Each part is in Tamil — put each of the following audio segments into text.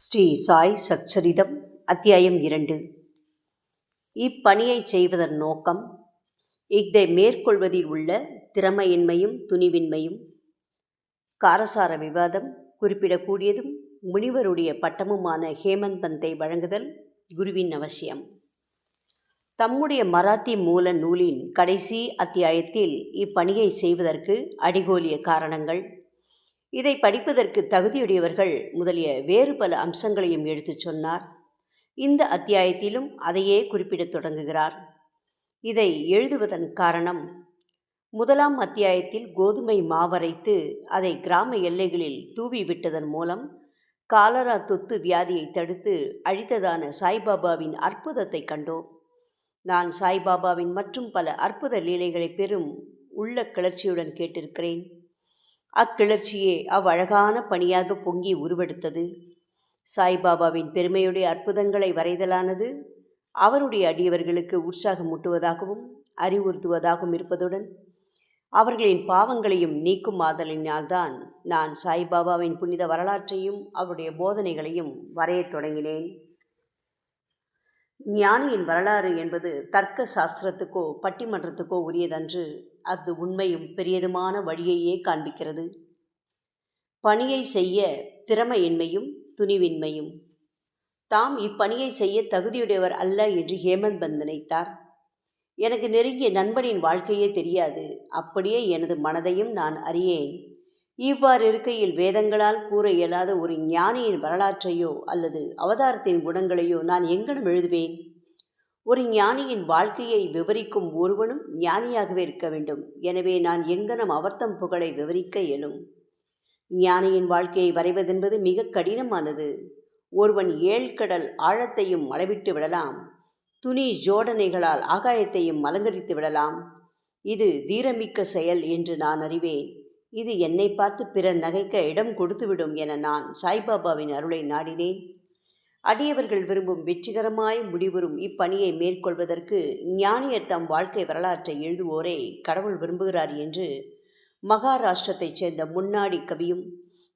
ஸ்ரீ சாய் சச்சரிதம் அத்தியாயம் இரண்டு. இப்பணியை செய்வதன் நோக்கம் இதை மேற்கொள்வதில் உள்ள திறமையின்மையும் துணிவின்மையும் காரசார விவாதம் குறிப்பிடக்கூடியதும் முனிவருடைய பட்டமுமான ஹேமந்த் பந்தை வழங்குதல் குருவின் அவசியம். தம்முடைய மராத்தி மூல நூலின் கடைசி அத்தியாயத்தில் இப்பணியை செய்வதற்கு அடிகோலிய காரணங்கள் இதை படிப்பதற்கு தகுதியுடையவர்கள் முதலிய வேறு பல அம்சங்களையும் எடுத்துச் சொன்னார். இந்த அத்தியாயத்திலும் அதையே குறிப்பிடத் தொடங்குகிறார். இதை எழுதுவதன் காரணம் முதலாம் அத்தியாயத்தில் கோதுமை மாவரைத்து அதை கிராம எல்லைகளில் தூவி விட்டதன் மூலம் காலரா தொத்து வியாதியை தடுத்து அழித்ததான சாய்பாபாவின் அற்புதத்தை கண்டோம். நான் சாய்பாபாவின் மற்றும் பல அற்புத லீலைகளை பெரும் உள்ள கிளர்ச்சியுடன் கேட்டிருக்கிறேன். அக்கிளர்ச்சியே அவ்வழகான பணியாக பொங்கி உருவெடுத்தது. சாய்பாபாவின் பெருமையுடைய அற்புதங்களை வரைதலானது அவருடைய அடியவர்களுக்கு உற்சாகமூட்டுவதாகவும் அறிவுறுத்துவதாகவும் இருப்பதுடன் அவர்களின் பாவங்களையும் நீக்கும் ஆதலினால்தான் நான் சாய்பாபாவின் புனித வரலாற்றையும் அவருடைய போதனைகளையும் வரையத் தொடங்கினேன். ஞானியின் வரலாறு என்பது தர்க்க சாஸ்திரத்துக்கோ பட்டிமன்றத்துக்கோ உரியதன்று அது உண்மையும் பெரியதுமான வழியையே காண்பிக்கிறது. பணியை செய்ய திறமையின்மையும் துணிவின்மையும். தாம் இப்பணியை செய்ய தகுதியுடையவர் அல்ல என்று ஹேமந்த் பந்த் நினைத்தார். எனக்கு நெருங்கிய நண்பனின் வாழ்க்கையே தெரியாது. அப்படியே எனது மனதையும் நான் அறியேன். இவ்வாறு இருக்கையில் வேதங்களால் கூற இயலாத ஒரு ஞானியின் வரலாற்றையோ அல்லது அவதாரத்தின் குணங்களையோ நான் எங்கனம் எழுதுவேன்? ஒரு ஞானியின் வாழ்க்கையை விவரிக்கும் ஒருவனும் ஞானியாகவே இருக்க வேண்டும். எனவே நான் எங்கனம் அவர்த்தம் புகழை விவரிக்க இயலும். ஞானியின் வாழ்க்கையை வரைவதென்பது மிக கடினமானது. ஒருவன் ஏழ்கடல் ஆழத்தையும் அளவிட்டு விடலாம். துணி ஜோடனைகளால் ஆகாயத்தையும் அலங்கரித்து விடலாம். இது தீரமிக்க செயல் என்று நான் அறிவேன். இது என்னை பார்த்து பிறர் நகைக்க இடம் கொடுத்துவிடும் என நான் சாய்பாபாவின் அருளை நாடினேன். அடியவர்கள் விரும்பும் வெற்றிகரமாய் முடிவுறும் இப்பணியை மேற்கொள்வதற்கு ஞானியர் தம் வாழ்க்கை வரலாற்றை எழுதுவோரே கடவுள் விரும்புகிறார் என்று மகாராஷ்டிரத்தைச் சேர்ந்த முன்னாடி கவியும்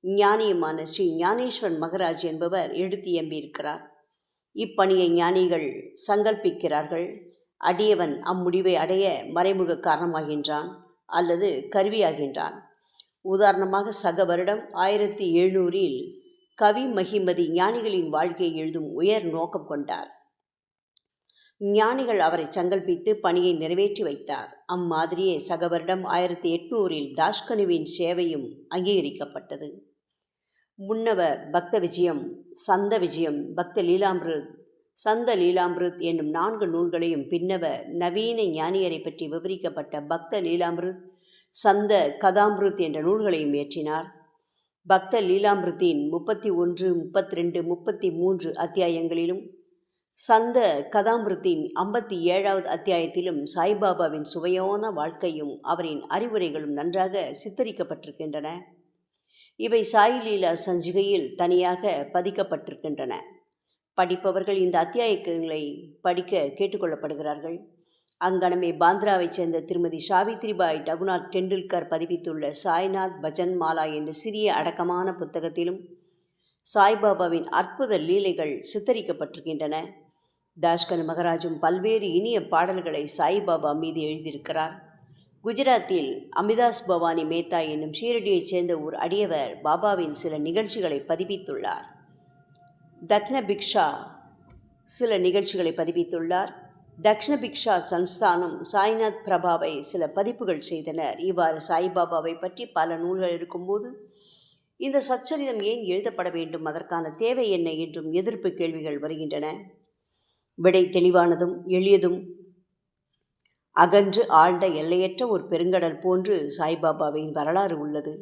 ஞானியுமான ஸ்ரீ ஞானேஸ்வரன் மகராஜ் என்பவர் எடுத்து எம்பியிருக்கிறார். இப்பணியை ஞானிகள் சங்கல்பிக்கிறார்கள். அடியவன் அம்முடிவை அடைய மறைமுக காரணமாகின்றான் அல்லது கருவியாகின்றான். உதாரணமாக சக வருடம் ஆயிரத்தி எழுநூறில் கவி மகிமதி ஞானிகளின் வாழ்க்கையை எழுதும் உயர் நோக்கம் கொண்டார். ஞானிகள் அவரை சங்கல்பித்து பணியை நிறைவேற்றி வைத்தார். அம்மாதிரியே சக வருடம் ஆயிரத்தி எட்நூறில் தாஷ்கனுவின் சேவையும் அங்கீகரிக்கப்பட்டது. முன்னவர் பக்த விஜயம் சந்த விஜயம் பக்த லீலாமிருத் சந்த லீலாமிருத் என்னும் நான்கு நூல்களையும் பின்னவர் நவீன ஞானியரை பற்றி விவரிக்கப்பட்ட பக்த லீலாமிருத் சந்த கதாமிருத் என்ற நூல்களையும் இயற்றினார். பக்த லீலாமிருத்தின் முப்பத்தி ஒன்று முப்பத்தி ரெண்டு முப்பத்தி மூன்று அத்தியாயங்களிலும் சந்த கதாமிருத்தின் ஐம்பத்தி ஏழாவது அத்தியாயத்திலும் சாய்பாபாவின் சுவையான வாழ்க்கையும் அவரின் அறிவுரைகளும் நன்றாக சித்தரிக்கப்பட்டிருக்கின்றன. இவை சாய் லீலா சஞ்சிகையில் தனியாக பதிக்கப்பட்டிருக்கின்றன. படிப்பவர்கள் இந்த அத்தியாயங்களை படிக்க கேட்டுக்கொள்ளப்படுகிறார்கள். அங்கனமே பாந்திராவைச் சேர்ந்த திருமதி சாவித்ரிபாய் ரகுநாத் டெண்டுல்கர் பதிப்பித்துள்ள சாய்நாத் பஜன் மாலா என்ற சிறிய அடக்கமான புத்தகத்திலும் சாய்பாபாவின் அற்புத லீலைகள் சித்தரிக்கப்பட்டிருக்கின்றன. தாஷ்கன் மகராஜும் பல்வேறு இனிய பாடல்களை சாய்பாபா மீது எழுதியிருக்கிறார். குஜராத்தில் அமிதாஸ் பவானி மேத்தா என்னும் ஷீரடியைச் சேர்ந்த ஒரு அடியவர் பாபாவின் சில நிகழ்ச்சிகளை பதிப்பித்துள்ளார். தக்ன பிக்ஷா சில நிகழ்ச்சிகளை பதிப்பித்துள்ளார். தக்ஷண பிக்ஷா சன்ஸ்தானம் சாய்நாத் பிரபாவை சில பதிப்புகள் செய்தனர். இவ்வாறு சாய்பாபாவை பற்றி பல நூல்கள் இருக்கும்போது இந்த சச்சரிதம் ஏன் எழுதப்பட வேண்டும்? அதற்கான தேவை என்ன? என்றும் எதிர்ப்பு கேள்விகள் வருகின்றன. விடை தெளிவானதும் எளியதும் அகன்று ஆழ்ந்த எல்லையற்ற ஒரு பெருங்கடல் போன்று சாய்பாபாவின் வரலாறு உள்ளது.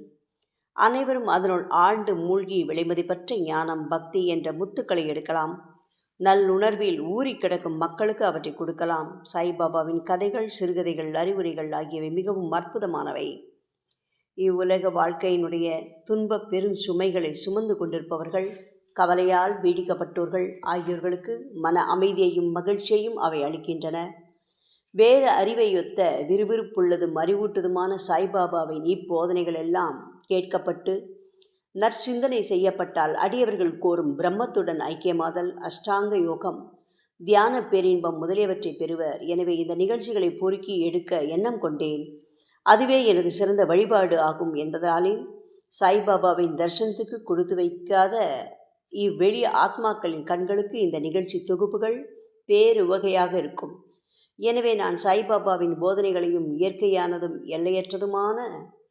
அனைவரும் அதனுள் ஆழ்ந்து மூழ்கி விலைமதிப்பற்ற ஞானம் பக்தி என்ற முத்துக்களை எடுக்கலாம். நல்லுணர்வில் ஊறி கிடக்கும் மக்களுக்கு அவற்றை கொடுக்கலாம். சாய்பாபாவின் கதைகள் சிறுகதைகள் அறிவுரைகள் ஆகியவை மிகவும் அற்புதமானவை. இவ்வுலக வாழ்க்கையினுடைய துன்ப பெரும் சுமைகளை சுமந்து கொண்டிருப்பவர்கள் கவலையால் பீடிக்கப்பட்டோர்கள் ஆகியோர்களுக்கு மன அமைதியையும் மகிழ்ச்சியையும் அவை அளிக்கின்றன. வேத அறிவையொத்த விறுவிறுப்புள்ளதும் அறிவூட்டுதுமான சாய்பாபாவின் இப்போதனைகள் எல்லாம் கேட்கப்பட்டு நற்சிந்தனை செய்யப்பட்டால் அடியவர்கள் கோரும் பிரம்மத்துடன் ஐக்கியமாதல் அஷ்டாங்க யோகம் தியான பேரின்பம் முதலியவற்றை பெறுவர். எனவே இந்த நிகழ்ச்சிகளை பொறுக்கி எடுக்க எண்ணம் கொண்டேன். அதுவே எனது சிறந்த வழிபாடு ஆகும் என்பதாலே சாய்பாபாவின் தர்சனத்துக்கு கொடுத்து வைக்காத இவ்வெளி ஆத்மாக்களின் கண்களுக்கு இந்த நிகழ்ச்சி தொகுப்புகள் பேருவகையாக இருக்கும். எனவே நான் சாய்பாபாவின் போதனைகளையும் இயற்கையானதும் எல்லையற்றதுமான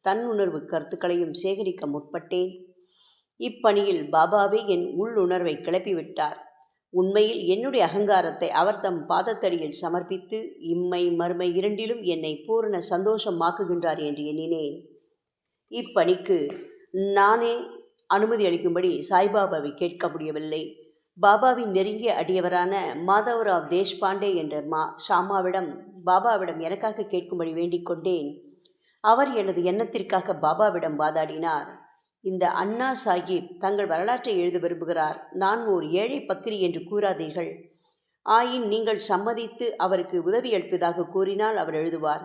தன்னுணர்வு கருத்துக்களையும் சேகரிக்க முற்பட்டேன். இப்பணியில் பாபாவே என் உள்ளுணர்வை கிளப்பிவிட்டார். உண்மையில் என்னுடைய அகங்காரத்தை அவர் தம் பாதத்தடியில் சமர்ப்பித்து இம்மை மறுமை இரண்டிலும் என்னை பூரண சந்தோஷமாக்குகின்றார் என்று எண்ணினேன். இப்பணிக்கு நானே அனுமதி அளிக்கும்படி சாய்பாபாவை கேட்க முடியவில்லை. பாபாவின் நெருங்கிய அடியவரான மாதவராவ் தேஷ்பாண்டே என்ற மா ஷாமாவிடம் பாபாவிடம் எனக்காக கேட்கும்படி வேண்டிக் கொண்டேன். அவர் எனது எண்ணத்திற்காக பாபாவிடம் வாதாடினார். இந்த அண்ணா சாஹிப் தங்கள் வரலாற்றை எழுத விரும்புகிறார். நான் ஓர் ஏழை பக்கிரி என்று கூறாதீர்கள். ஆயின் நீங்கள் சம்மதித்து அவருக்கு உதவி அளிப்பதாக கூறினால் அவர் எழுதுவார்.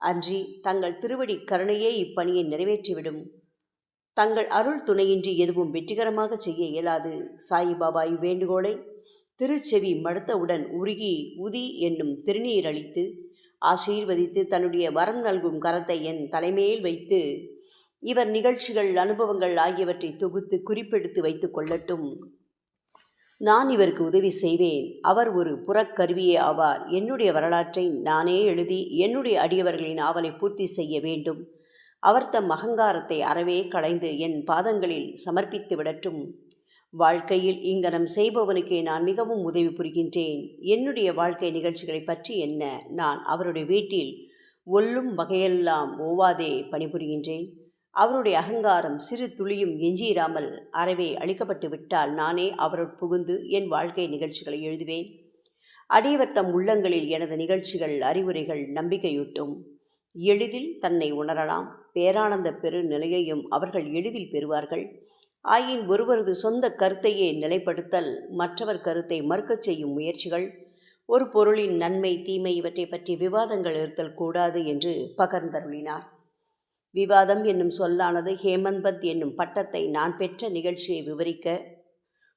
அன்றி தங்கள் திருவடி கருணையே இப்பணியை நிறைவேற்றிவிடும். தங்கள் அருள் துணையின்றி எதுவும் வெற்றிகரமாக செய்ய இயலாது. சாயிபாபா இவ்வேண்டுகோளை திருச்செவி மடுத்தவுடன் உருகி உதி என்னும் திருநீர் அளித்து ஆசீர்வதித்து தன்னுடைய வரம் நல்கும் கரத்தை என் தலைமையில் வைத்து இவர் நிகழ்ச்சிகள் அனுபவங்கள் ஆகியவற்றை தொகுத்து குறிப்பெடுத்து வைத்து கொள்ளட்டும். நான் இவருக்கு உதவி செய்வேன். அவர் ஒரு புறக்கருவியே ஆவார். என்னுடைய வரலாற்றை நானே எழுதி என்னுடைய அடியவர்களின் ஆவலை பூர்த்தி செய்ய வேண்டும். அவர் தம் அகங்காரத்தை அறவே களைந்து என் பாதங்களில் சமர்ப்பித்து விடட்டும். வாழ்க்கையில் இங்கனம் செய்பவனுக்கே நான் மிகவும் உதவி புரிகின்றேன். என்னுடைய வாழ்க்கை நிகழ்ச்சிகளை பற்றி என்ன? நான் அவருடைய வீட்டில் ஒல்லும் வகையெல்லாம் ஓவாதே பணிபுரிகின்றேன். அவருடைய அகங்காரம் சிறு துளியும் எஞ்சியிராமல் அறவே அளிக்கப்பட்டு விட்டால் நானே அவருட் புகுந்து என் வாழ்க்கை நிகழ்ச்சிகளை எழுதுவேன். அடியவர் தம் உள்ளங்களில் எனது நிகழ்ச்சிகள் அறிவுரைகள் நம்பிக்கையூட்டும். எளிதில் தன்னை உணரலாம். பேரானந்த பெரு நிலையையும் அவர்கள் எளிதில் பெறுவார்கள். ஆயின் ஒருவரது சொந்த கருத்தையே நிலைப்படுத்தல் மற்றவர் கருத்தை மறுக்கச் செய்யும் முயற்சிகள். ஒரு பொருளின் நன்மை தீமை இவற்றை பற்றி விவாதங்கள் இருத்தல் கூடாது என்று பகர்ந்தருளினார். விவாதம் என்னும் சொல்லானது ஹேமந்த் என்னும் பட்டத்தை நான் பெற்ற நிகழ்ச்சியை விவரிக்க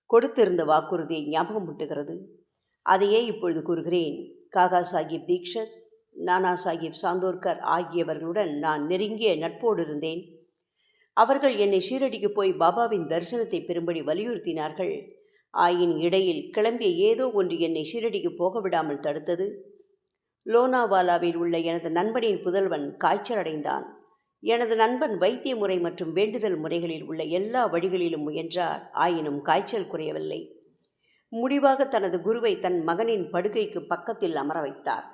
கொடுத்திருந்த வாக்குறுதியை ஞாபகமூட்டுகிறது அதையே இப்பொழுது கூறுகிறேன். காகா சாஹிப் தீக்ஷத் நானா சாஹிப் சாந்தோர்கர் ஆகியவர்களுடன் நான் நெருங்கிய நட்போடு இருந்தேன். அவர்கள் என்னை ஷீரடிக்கு போய் பாபாவின் தரிசனத்தை பெறும்படி வலியுறுத்தினார்கள். ஆயின் இடையில் கிளம்பிய ஏதோ ஒன்று என்னை ஷீரடிக்கு போக விடாமல் தடுத்தது. லோனாவாலாவில் உள்ள எனது நண்பனின் புதல்வன் காய்ச்சல் அடைந்தான் எனது நண்பன் வைத்திய முறை மற்றும் வேண்டுதல் முறைகளில் உள்ள எல்லா வழிகளிலும் முயன்றார். ஆயினும் காய்ச்சல் குறையவில்லை. முடிவாக தனது குருவை தன் மகனின் படுகைக்கு பக்கத்தில் அமர வைத்தார்.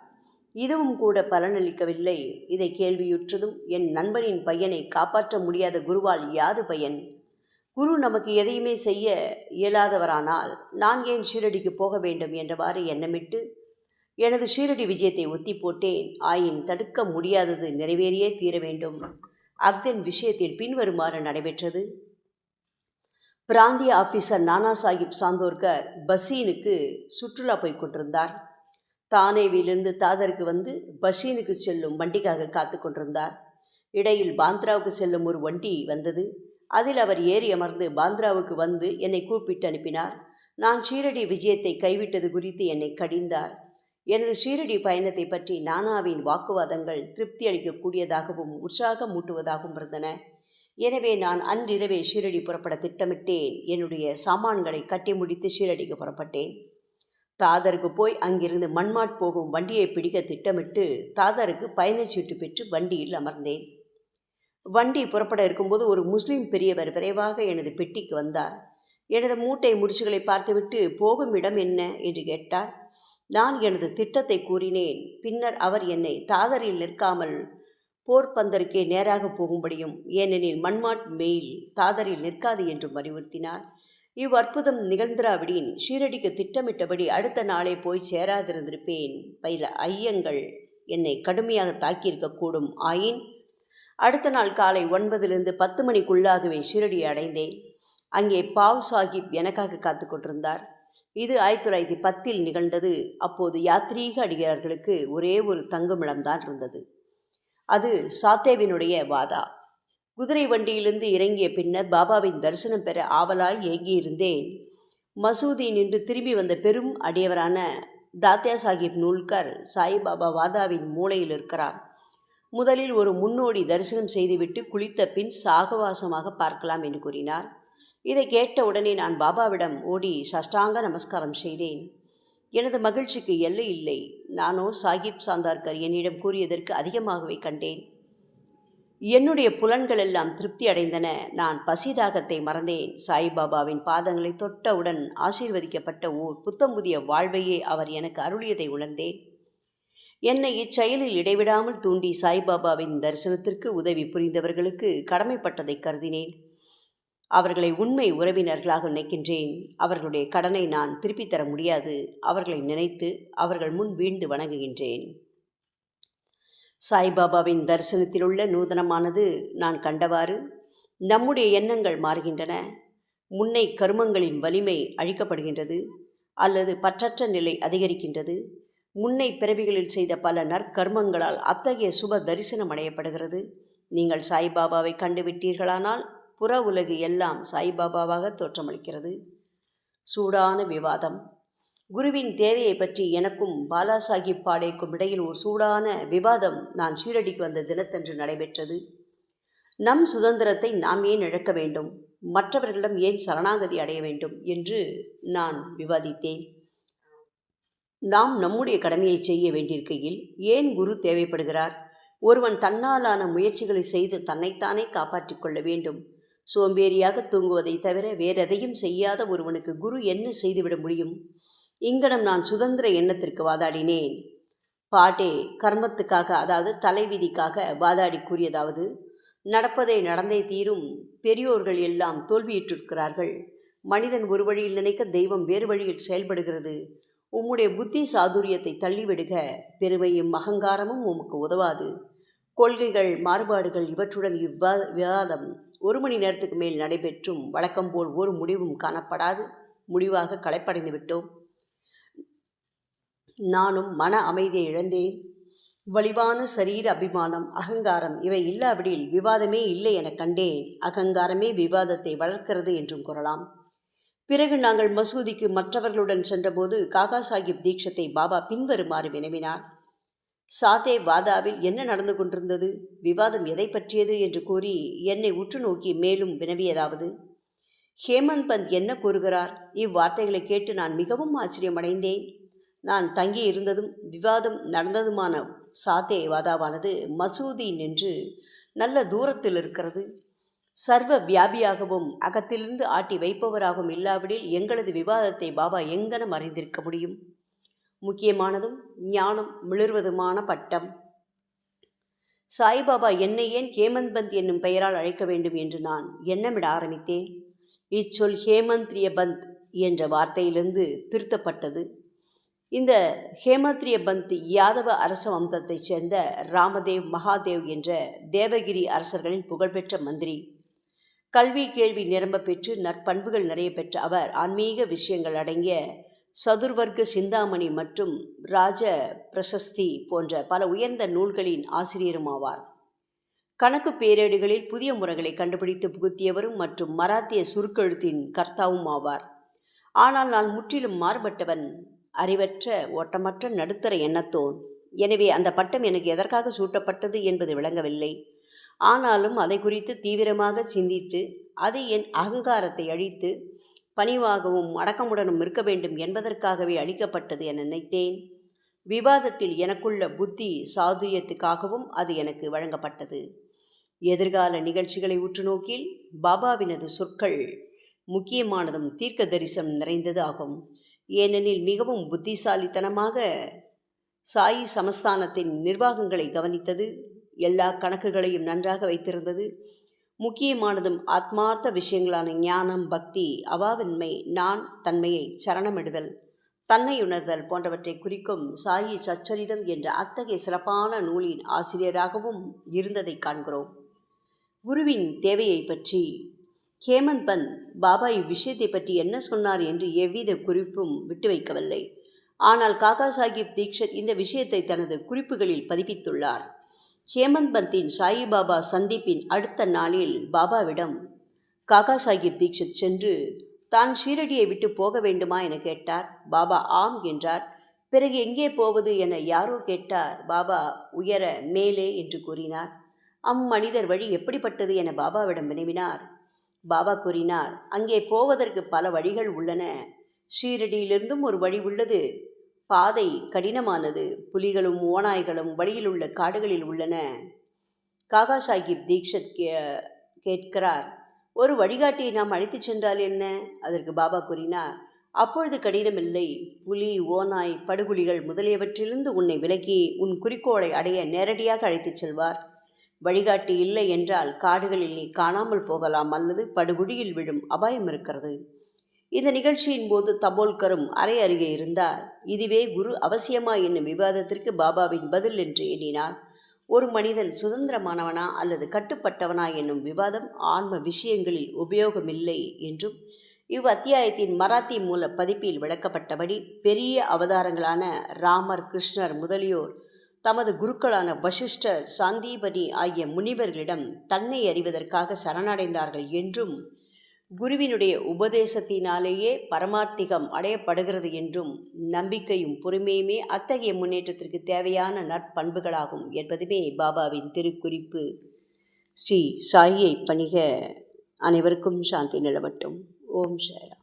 இதுவும் கூட பலனளிக்கவில்லை. இதை கேள்வியுற்றதும் என் நண்பனின் பையனை காப்பாற்ற முடியாத குருவால் யாது பையன்? குரு நமக்கு எதையுமே செய்ய இயலாதவரானால் நான் ஏன் ஷீரடிக்கு போக வேண்டும் என்றவாறு எண்ணமிட்டு எனது ஷீரடி விஜயத்தை ஒத்தி போட்டேன். ஆயின் தடுக்க முடியாதது நிறைவேறியே தீர வேண்டும். அக்தன் விஷயத்தில் பின்வருமாறு நடைபெற்றது. பிராந்திய ஆபீசர் நானா சாஹிப் சாந்தோர்கர் பசீனுக்கு சுற்றுலா போய் கொண்டிருந்தார். தானேவிலிருந்து தாதருக்கு வந்து பஷீனுக்கு செல்லும் வண்டிக்காக காத்து கொண்டிருந்தார். இடையில் பாந்த்ராவுக்கு செல்லும் ஒரு வண்டி வந்தது. அதில் அவர் ஏறி அமர்ந்து பாந்த்ராவுக்கு வந்து என்னை கூப்பிட்டு அனுப்பினார். நான் ஷீரடி விஜயத்தை கைவிட்டது குறித்து என்னை கடிந்தார். எனது ஷீரடி பயணத்தை பற்றி நானாவின் வாக்குவாதங்கள் திருப்தி அளிக்கக்கூடியதாகவும் உற்சாகம் மூட்டுவதாகவும் இருந்தன. எனவே நான் அன்றிரவே ஷீரடி புறப்பட திட்டமிட்டேன். என்னுடைய சாமான்களை கட்டி முடித்து ஷீரடிக்கு புறப்பட்டேன். தாதருக்கு போய் அங்கிருந்து மண்மாட் போகும் வண்டியை பிடிக்க திட்டமிட்டு தாதருக்கு பயணச்சீட்டு பெற்று வண்டியில் அமர்ந்தேன். வண்டி புறப்பட இருக்கும்போது ஒரு முஸ்லீம் பெரியவர் விரைவாக எனது பெட்டிக்கு வந்தார். எனது மூட்டை முடிச்சுகளை பார்த்துவிட்டு போகும் இடம் என்ன? என்று கேட்டார். நான் எனது திட்டத்தை கூறினேன். பின்னர் அவர் என்னை தாதரில் நிற்காமல் போர்ப்பந்தருக்கே நேராக போகும்படியும் ஏனெனில் மண்மாட் மெயில் தாதரில் நிற்காது என்றும் வலியுறுத்தினார். இவ்வற்புதம் நிகழ்ந்திராவிடின் ஷீரடிக்கு திட்டமிட்டபடி அடுத்த நாளே போய் சேராதிருந்திருப்பேன். பயில ஐயங்கள் என்னை கடுமையாக தாக்கியிருக்கக்கூடும் ஆயின். அடுத்த நாள் காலை ஒன்பதிலிருந்து பத்து மணிக்குள்ளாகவே ஷீரடி அடைந்தேன். அங்கே பாவ் சாஹிப் எனக்காக காத்து கொண்டிருந்தார். இது ஆயிரத்தி தொள்ளாயிரத்தி பத்தில் நிகழ்ந்தது. அப்போது யாத்ரீக அடிகார்களுக்கு ஒரே ஒரு தங்குமிடம்தான் இருந்தது. அது சாத்தேவினுடைய வாதா. குதிரை வண்டியிலிருந்து இறங்கிய பின்னர் பாபாவின் தரிசனம் பெற ஆவலாய் ஏங்கியிருந்தேன். மசூதி நின்று திரும்பி வந்த பெரும் அடியவரான தாத்தியா சாஹிப் நூல்கர் சாய்பாபா வாதாவின் மூலையில் இருக்கிறார். முதலில் ஒரு முன்னோடி தரிசனம் செய்துவிட்டு குளித்த பின் சாகவாசமாக பார்க்கலாம் என்று கூறினார். இதை கேட்ட உடனே நான் பாபாவிடம் ஓடி சஷ்டாங்க நமஸ்காரம் செய்தேன். எனது மகிழ்ச்சிக்கு எல்லை இல்லை. நானோ சாஹிப் சாந்தார்கர் என்னிடம் கூறியதற்கு அதிகமாகவே கண்டேன். என்னுடைய புலன்கள் எல்லாம் திருப்தி அடைந்தன. நான் பசிதாகத்தை மறந்தேன். சாய்பாபாவின் பாதங்களை தொட்டவுடன் ஆசீர்வதிக்கப்பட்ட ஓர் புத்தம் புதிய வாழ்வையே அவர் எனக்கு அருளியதை உணர்ந்தேன். என்னை இச்செயலில் இடைவிடாமல் தூண்டி சாய்பாபாவின் தரிசனத்திற்கு உதவி புரிந்தவர்களுக்கு கடமைப்பட்டதை கருதினேன். அவர்களை உண்மை உறவினர்களாக நினைக்கின்றேன். அவர்களுடைய கடனை நான் திருப்பித் தர முடியாது. அவர்களை நினைத்து அவர்கள் முன் வீழ்ந்து வணங்குகின்றேன். சாய்பாபாவின் தரிசனத்தில் உள்ள நூதனமானது நான் கண்டவாறு நம்முடைய எண்ணங்கள் மாறுகின்றன. முன்னை கருமங்களின் வலிமை அழிக்கப்படுகின்றது. அல்லது பற்றற்ற நிலை அதிகரிக்கின்றது. முன்னை பிறவிகளில் செய்த பல நற்கர்மங்களால் அத்தகைய சுப தரிசனம் அடையப்படுகிறது. நீங்கள் சாய்பாபாவை கண்டுவிட்டீர்களானால் புற உலகு எல்லாம் சாய்பாபாவாக தோற்றமளிக்கிறது. சூடான விவாதம். குருவின் தேவையை பற்றி எனக்கும் பாலாசாஹிப் பாடேக்கும் இடையில் ஒரு சூடான விவாதம் நான் ஷீரடிக்கு வந்த தினத்தன்று நடைபெற்றது. நம் சுதந்திரத்தை நாம் ஏன் இழக்க வேண்டும்? மற்றவர்களிடம் ஏன் சரணாகதி அடைய வேண்டும்? என்று நான் விவாதித்தேன். நாம் நம்முடைய கடமையை செய்ய வேண்டியிருக்கையில் ஏன் குரு தேவைப்படுகிறார்? ஒருவன் தன்னாலான முயற்சிகளை செய்து தன்னைத்தானே காப்பாற்றிக் கொள்ள வேண்டும். சோம்பேறியாக தூங்குவதை தவிர வேறெதையும் செய்யாத ஒருவனுக்கு குரு என்ன செய்துவிட முடியும்? இங்கனம் நான் சுதந்திர எண்ணத்திற்கு வாதாடினேன். பாட்டே கர்மத்துக்காக அதாவது தலைவிதிக்காக வாதாடி கூறியதாவது நடப்பதை நடந்தே தீரும். பெரியோர்கள் எல்லாம் தோல்வியிட்டிருக்கிறார்கள் மனிதன் ஒரு வழியில் நினைக்க தெய்வம் வேறு வழியில் செயல்படுகிறது. உம்முடைய புத்தி சாதுரியத்தை தள்ளிவிடுக. பெருமையும் அகங்காரமும் உமக்கு உதவாது. கொள்கைகள் மாறுபாடுகள் இவற்றுடன் இவ்வா விவாதம். ஒரு மணி நேரத்துக்கு மேல் நடைபெற்றும் வழக்கம் போல் ஒரு முடிவும் காணப்படாது. முடிவாக களைப்படைந்து விட்டோம். நானும் மன அமைதியை இழந்தேன். வலிவான சரீர அபிமானம் அகங்காரம் இவை இல்லாவிடில் விவாதமே இல்லை என கண்டேன். அகங்காரமே விவாதத்தை வளர்க்கிறது என்றும் கூறலாம். பிறகு நாங்கள் மசூதிக்கு மற்றவர்களுடன் சென்றபோது காகா சாஹிப் தீட்சத்தை பாபா பின்வருமாறு வினவினார். சாதே வாதாவில் என்ன நடந்து கொண்டிருந்தது? விவாதம் எதை பற்றியது? என்று கூறி என்னை உற்று நோக்கி மேலும் வினவியதாவது. ஹேமந்த் பந்த் என்ன கூறுகிறார்? இவ்வார்த்தைகளை கேட்டு நான் மிகவும் ஆச்சரியமடைந்தேன். நான் தங்கி இருந்ததும் விவாதம் நடந்ததுமான சாத்தே வாதாவானது மசூதி நின்று நல்ல தூரத்தில் இருக்கிறது. சர்வ வியாபியாகவும் அகத்திலிருந்து ஆட்டி வைப்பவராகவும் இல்லாவிடில் எங்களது விவாதத்தை பாபா எங்கனம் அறிந்திருக்க முடியும்? முக்கியமானதும் ஞானம் மிளர்வதுமான பட்டம். சாய்பாபா என்னை ஏன் ஹேமந்த் பந்த் என்னும் பெயரால் அழைக்க வேண்டும் என்று நான் எண்ணமிட ஆரம்பித்தேன். இச்சொல் ஹேமந்த்ரிய பந்த் என்ற வார்த்தையிலிருந்து திருத்தப்பட்டது. இந்த ஹேமத்ரிய பந்த் யாதவ அரச வம்சத்தைச் சேர்ந்த ராமதேவ் மகாதேவ் என்ற தேவகிரி அரசர்களின் புகழ்பெற்ற மந்திரி. கல்வி கேள்வி நிரம்ப பெற்று நற்பண்புகள் நிறைய பெற்ற அவர் ஆன்மீக விஷயங்கள் அடங்கிய சதுர்வர்க்க சிந்தாமணி மற்றும் ராஜ பிரசஸ்தி போன்ற பல உயர்ந்த நூல்களின் ஆசிரியரும் ஆவார் கணக்கு பேரேடுகளில் புதிய முறைகளை கண்டுபிடித்து புகுத்தியவரும் மற்றும் மராத்திய சுருக்கெழுத்தின் கர்த்தாவும் ஆவார் ஆனால் நான் முற்றிலும் மாறுபட்டவன் அறிவற்ற ஓட்டமற்ற நடுத்தர எண்ணத்தோன். எனவே அந்த பட்டம் எனக்கு எதற்காக சூட்டப்பட்டது என்பது விளங்கவில்லை. ஆனாலும் அதை குறித்து தீவிரமாக சிந்தித்து அது என் அகங்காரத்தை அழித்து பணிவாகவும் அடக்கமுடனும் இருக்க வேண்டும் என்பதற்காகவே அளிக்கப்பட்டது என நினைத்தேன். விவாதத்தில் எனக்குள்ள புத்தி சாதுரியத்துக்காகவும் அது எனக்கு வழங்கப்பட்டது. எதிர்கால நிகழ்ச்சிகளை உற்று நோக்கில் பாபாவினது சொற்கள் முக்கியமானதும் தீர்க்க தரிசனம் நிறைந்தது ஆகும் ஏனெனில் மிகவும் புத்திசாலித்தனமாக சாயி சமஸ்தானத்தின் நிர்வாகங்களை கவனித்தது எல்லா கணக்குகளையும் நன்றாக வைத்திருந்தது முக்கியமானதும் ஆத்மார்த்த விஷயங்களான ஞானம் பக்தி அவாவின்மை நான் தன்மையை சரணமிடுதல் தன்னை உணர்தல் போன்றவற்றை குறிக்கும் சாயி சச்சரிதம் என்ற அத்தகைய சிறப்பான நூலின் ஆசிரியராகவும் இருந்ததை காண்கிறோம். குருவின் தேவையை பற்றி ஹேமந்த் பந்த் பாபா இவ்விஷயத்தை பற்றி என்ன சொன்னார் என்று எவ்வித குறிப்பும் விட்டு வைக்கவில்லை. ஆனால் காகா சாஹிப் தீக்ஷத் இந்த விஷயத்தை தனது குறிப்புகளில் பதிப்பித்துள்ளார். ஹேமந்த் பந்தின் சாயிபாபா சந்திப்பின் அடுத்த நாளில் பாபாவிடம் காகா சாஹிப் தீக்ஷித் சென்று தான் ஷீரடியை விட்டு போக வேண்டுமா? என கேட்டார். பாபா ஆம் என்றார். பிறகு எங்கே போவது? என யாரோ கேட்டார். பாபா உயர மேலே என்று கூறினார். அம்மனிதர் வழி எப்படிப்பட்டது? என பாபாவிடம் வினவினார். பாபா கூறினார். அங்கே போவதற்கு பல வழிகள் உள்ளன. ஷீரடியிலிருந்தும் ஒரு வழி உள்ளது. பாதை கடினமானது. புலிகளும் ஓநாய்களும் வழியில் உள்ள காடுகளில் உள்ளன. காகா சாஹிப் தீக்ஷத் கே கேட்கிறார் ஒரு வழிகாட்டியை நாம் அழைத்துச் சென்றால் என்ன? அதற்கு பாபா கூறினார் அப்பொழுது கடினமில்லை. புலி ஓநாய் படுகுழிகள் முதலியவற்றிலிருந்து உன்னை விலக்கி உன் குறிக்கோளை அடைய நேரடியாக அழைத்துச் செல்வார். வழிகாட்டி இல்லை என்றால் காடுகளில் நீ காணாமல் போகலாம் அல்லது படுகுழியில் விழும் அபாயம் இருக்கிறது. இந்த நிகழ்ச்சியின் போது தபோல்கரும் அறை அருகே இருந்தார். இதுவே குரு அவசியமா என்னும் விவாதத்திற்கு பாபாவின் பதில் என்று எண்ணினார். ஒரு மனிதன் சுதந்திரமானவனா அல்லது கட்டுப்பட்டவனா என்னும் விவாதம் ஆன்ம விஷயங்களில் உபயோகமில்லை என்றும் இவ் அத்தியாயத்தின் மராத்தி மூல பதிப்பில் விளக்கப்பட்டபடி பெரிய அவதாரங்களான ராமர் கிருஷ்ணர் முதலியோர் தமது குருக்களான வசிஷ்டர் சாந்தீபனி ஆகிய முனிவர்களிடம் தன்னை அறிவதற்காக சரணடைந்தார்கள் என்றும் குருவினுடைய உபதேசத்தினாலேயே பரமாத்திகம் அடையப்படுகிறது என்றும் நம்பிக்கையும் பொறுமையுமே அத்தகைய முன்னேற்றத்திற்கு தேவையான நற்பண்புகளாகும் என்பதுமே பாபாவின் திருக்குறிப்பு. ஸ்ரீ சாயியை பணிக அனைவருக்கும் சாந்தி நிலவட்டும். ஓம் ஷேரா